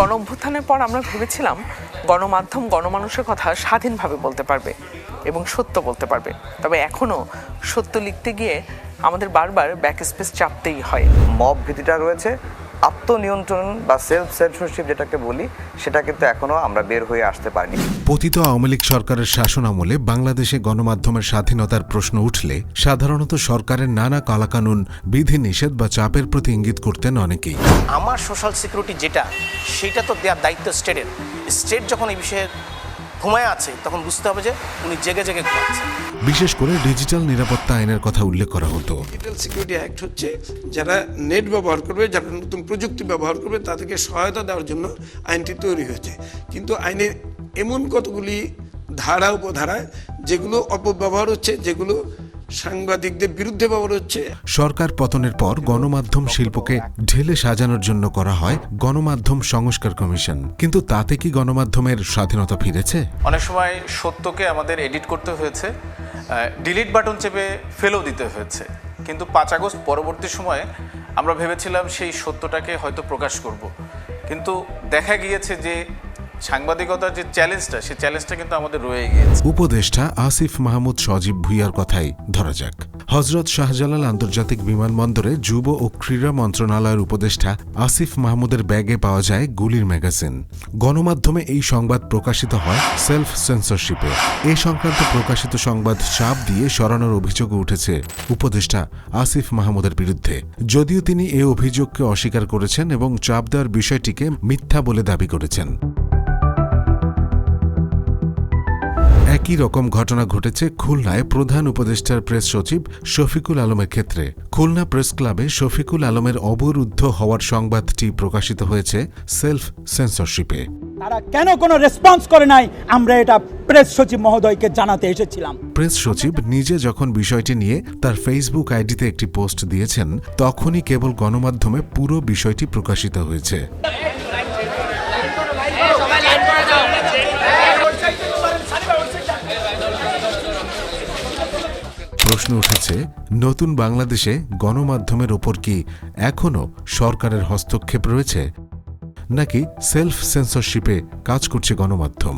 অভ্যুত্থানের পর আমরা ভেবেছিলাম গণমাধ্যম, গণমানুষের কথা স্বাধীনভাবে বলতে পারবে এবং সত্য বলতে পারবে। তবে এখনও সত্য লিখতে গিয়ে আমাদের বারবার ব্যাক স্পেস চাপতেই হয়। মব ভীতিটা রয়েছে। আত্মনিয়ন্ত্রণ বা সেলফ সেন্সরশিপ যেটাকে বলি সেটা কিন্তু এখনও আমরা বের হয়ে আসতে পারিনি। পতিত আওয়ামী লীগ সরকারের শাসন আমলে বাংলাদেশে গণমাধ্যমের স্বাধীনতার প্রশ্ন উঠলে সাধারণত সরকারের নানা কালাকানুন বিধি নিষেধ বা চাপের প্রতি ইঙ্গিত করতেন অনেকেই। আমার সোশ্যাল সিকিউরিটি যেটা সেটা তো দেওয়ার দায়িত্ব স্টেটের স্টেট যখন এই বিষয়ে ঘুমায় আছে তখন বুঝতে হবে যে উনি জেগে জেগে ঘুমাচ্ছে বিশেষ করে ডিজিটাল নিরাপত্তা আইনের কথা উল্লেখ করা হতো। ডিজিটাল সিকিউরিটি অ্যাক্ট হচ্ছে যারা নেট ব্যবহার করবে যারা নতুন প্রযুক্তি ব্যবহার করবে তাদেরকে সহায়তা দেওয়ার জন্য আইনটি তৈরি হয়েছে। কিন্তু আইনে এমন কতগুলি ধারা উপধারা যেগুলো অপব্যবহার হচ্ছে যেগুলো সাংবাদিকদের বিরুদ্ধে ব্যবহার হচ্ছে। সরকার পতনের পর গণমাধ্যম শিল্পকে ঢেলে সাজানোর জন্য করা হয় গণমাধ্যম সংস্কার কমিশন। কিন্তু তাতে কি গণমাধ্যমের স্বাধীনতা ফিরেছে? অনেক সময় সত্যকে আমাদের এডিট করতে হয়েছে ডিলিট বাটন চেপে ফেলেও দিতে হয়েছে। কিন্তু পাঁচ আগস্ট পরবর্তী সময়ে আমরা ভেবেছিলাম সেই সত্যটাকে হয়তো প্রকাশ করব। কিন্তু দেখা গিয়েছে যে সাংবাদিকতার যে চ্যালেঞ্জটা সেই চ্যালেঞ্জটা কিন্তু আমাদের রয়ে গিয়েছে। উপদেষ্টা আসিফ মাহমুদ সজীব ভুইয়ার কথাই ধরা যাক। হজরত শাহজালাল আন্তর্জাতিক বিমানবন্দরে যুব ও ক্রীড়া মন্ত্রণালয়ের উপদেষ্টা আসিফ মাহমুদের ব্যাগে পাওয়া যায় গুলির ম্যাগাজিন। গণমাধ্যমে এই সংবাদ প্রকাশিত হয় সেলফ সেন্সরশিপে। এ সংক্রান্ত প্রকাশিত সংবাদ চাপ দিয়ে সরানোর অভিযোগও উঠেছে উপদেষ্টা আসিফ মাহমুদের বিরুদ্ধে। যদিও তিনি এ অভিযোগকে অস্বীকার করেছেন এবং চাপ দেওয়ার বিষয়টিকে মিথ্যা বলে দাবি করেছেন। একই রকম ঘটনা ঘটেছে খুলনায় প্রধান উপদেষ্টার প্রেস সচিব শফিকুল আলমের ক্ষেত্রে। খুলনা প্রেস ক্লাবে শফিকুল আলমের অবরুদ্ধ হওয়ার সংবাদটি প্রকাশিত হয়েছে সেলফ সেন্সরশিপে। তারা কেন কোনো রেসপন্স করে নাই? আমরা এটা প্রেস সচিব মহোদয়কে জানাতে এসেছিলাম। প্রেস সচিব নিজে যখন বিষয়টি নিয়ে তার ফেসবুক আইডিতে একটি পোস্ট দিয়েছেন তখনই কেবল গণমাধ্যমে পুরো বিষয়টি প্রকাশিত হয়েছে। প্রশ্ন উঠেছে, নতুন বাংলাদেশে গণমাধ্যমের ওপর কি এখনও সরকারের হস্তক্ষেপ রয়েছে? নাকি সেলফ সেন্সরশিপে কাজ করছে গণমাধ্যম?